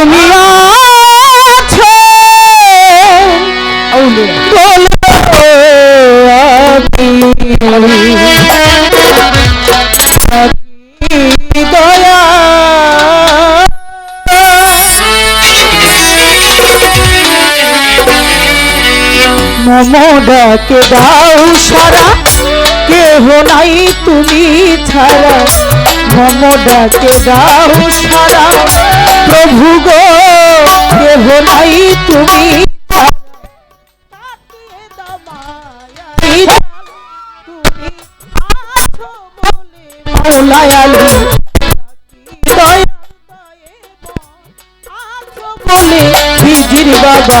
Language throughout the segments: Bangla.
তুমি আছো। দয়া। মম ডাকে দাও সারা। কেহ নাই তুমি ছাড়া। মম ডাকে দাও সারা। প্রভু গো কেহ নাই তুমি? বলে বাবা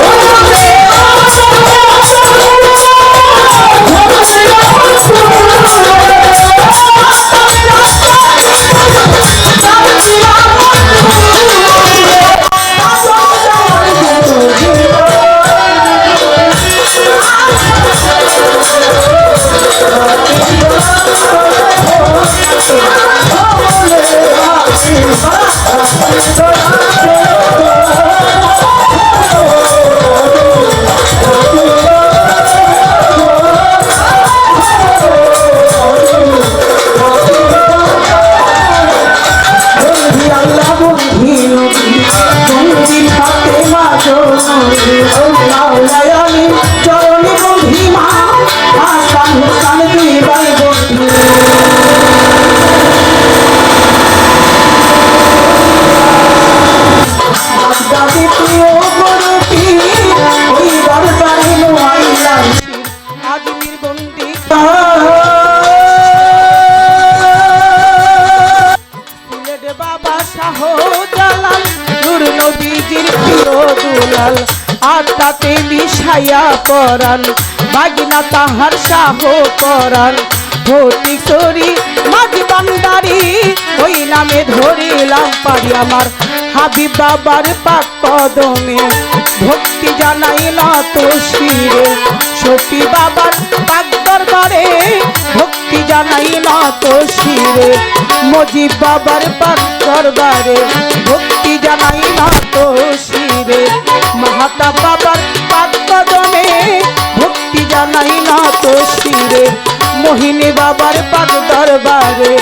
Oh! দয়াল আর তাতে মিশাইয়া পরান বাগিনা তাহার সাহ পরান ভৌতিক সরি মাঝি বান্দারি, ওই নামে ধরিলাম পারি আমার। হাবি বাবার পাক কদমে, ভক্তি জানাই না তো শিরে। সতী বাবার পাক দরবারে ভক্তি জানাই না তো শিরে মজিব বাবার পাক দরবারে ভক্তি জানাই না তো শিরে মাহাতা বাবার পাক কদমে ভক্তি জানাই না তো শিরে মোহিনী বাবার পাক দরবারে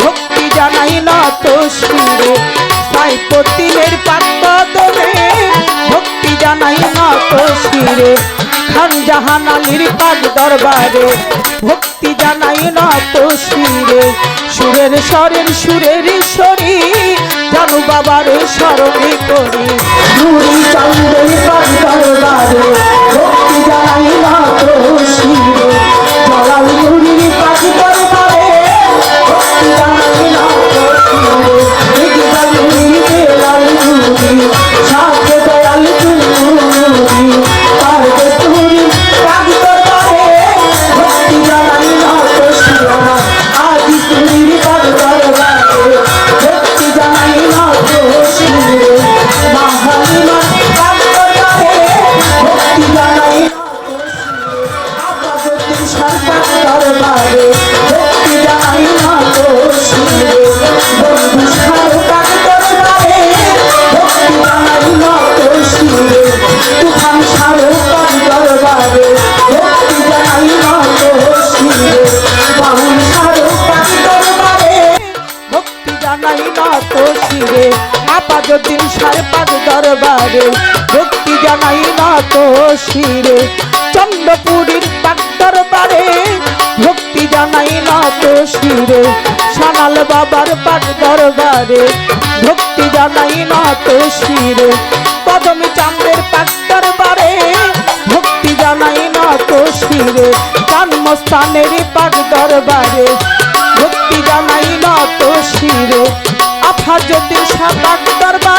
ভক্তি জানাই না তো শিরে সাইপতিনের পাক কদমে ভক্তি জানাই না তো শিরে খান জাহান পাক দরবারে, ভক্তি জানাই না তো শিরে। সুরের স্বরের, সুরের সরি জানু বাবার স্মরণে করি। নুরি চান্দের পাক দরবারে, ভক্তি জানাই না তো শিরে। জলাল নুরির শিরে, সানাল বাবার পাক দরবারে ভক্তি জানাই না তো শিরে। কদমি চাঁদের পাক দরবারে ভক্তি জানাই না তো শিরে। জন্মস্থানের পাক দরবারে ভক্তি জানাই না তো শিরে। আফা যদি সাপাক দরবারে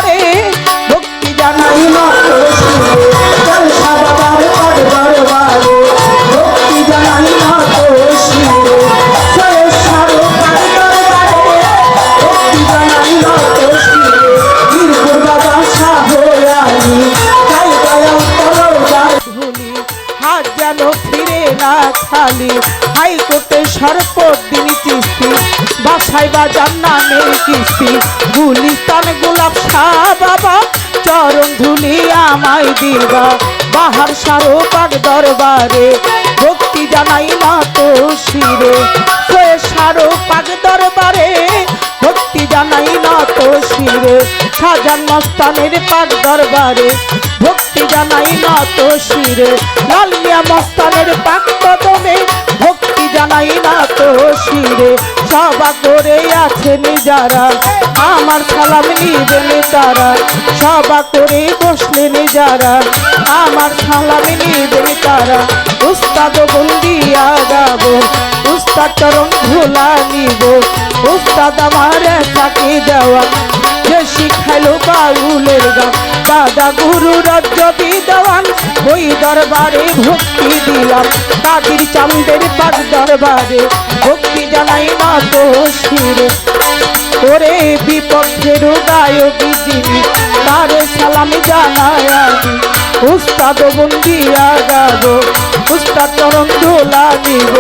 বাসায় বাজার নামের কিস্তি। গুলিস্তান গোলাপ শাহ বাবা চরণ ধুলি আমায় দিবা। বাহার সারো পাক দরবারে ভক্তি জানাই না তো শিরে সয়ে সারো পাক দরবারে ভক্তি জানাই না তো শিরে সাজান মস্তানের পাক দরবারে ভক্তি জানাই না তো শিরে লাল মিয়া মস্তানের পাক কদমে ভক্তি জানাই না তো শিরে সবা করে আছেন যারা। আমার সালাম নিবেন তারা সবা করে বসলেন যারা। আমার সালাম নিবেন তারা, উস্তাদ বন্দিয়া গাবো উস্তাদ চরণ ভোলা নিব, উস্তাদ আমার চাকি দেওয়া। যে শিখাইলো বাউলের গান। দাদা গুরু রাজ্য বিদান ওই দরবারে ভক্তি দিলাম। কাদির চান্দের পাক দরবারে ভক্তি জানাই না তো শিরে ওরে বিপক্ষের গায়ক যিনি, তারে সালাম জানায় উস্তাদ বন্দিয়া গাবো উস্তাদ চরণ দোলা নিব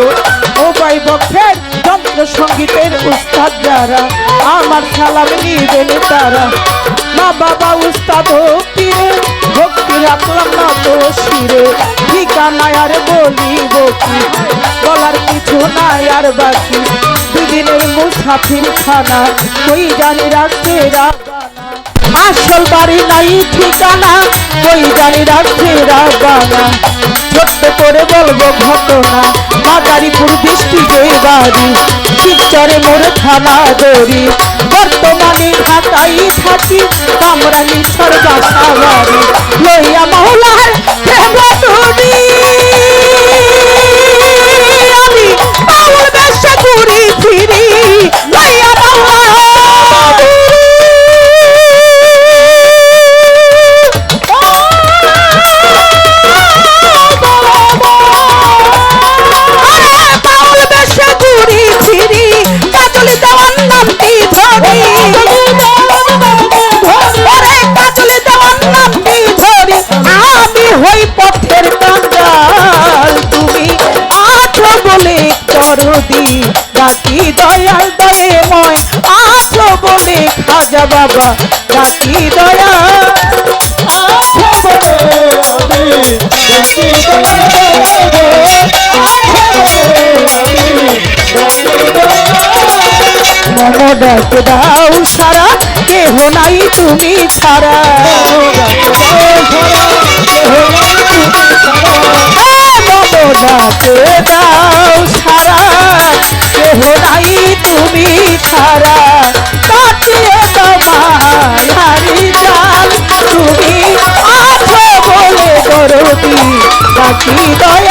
ও ভাই বক্ষের যন্ত্র সঙ্গীতের উস্তাদ যারা, আমার সালাম নিবেন তারা। মা বাবা উস্তাদ পীরে ভক্তি রাখলাম না তো শিরে। ঠিকানায় আর বলিব কি? বলার কিছু নাই আর বাকি। দুদিনের মুসাফির খানা কই জানি রাখতে রাগানা আসল বাড়ি নাই ঠিকানা কই জানি রাখতে রাগানা ছোট্ট করে বলব ঘটনা, মাদারীপুর ডিস্ট্রিক্টে বাড়ি। শিবচরে মোর থানা দড়ি। বর্তমানে ঢাকাই থাকি, কামরানি সর্বাসা বাড়ি। লইয়া মহলার প্রেমটুনি খাজা বাবা ডাকি দয়া ডাকি দাও সারা কেহ নাই তুমি ছাড়া। ডাকে দাও সারা কেহ নাই তুমি ছাড়া কাটিয়ে তোমার হারি যাও তুমি আছো বলে গরবি ডাকি দয়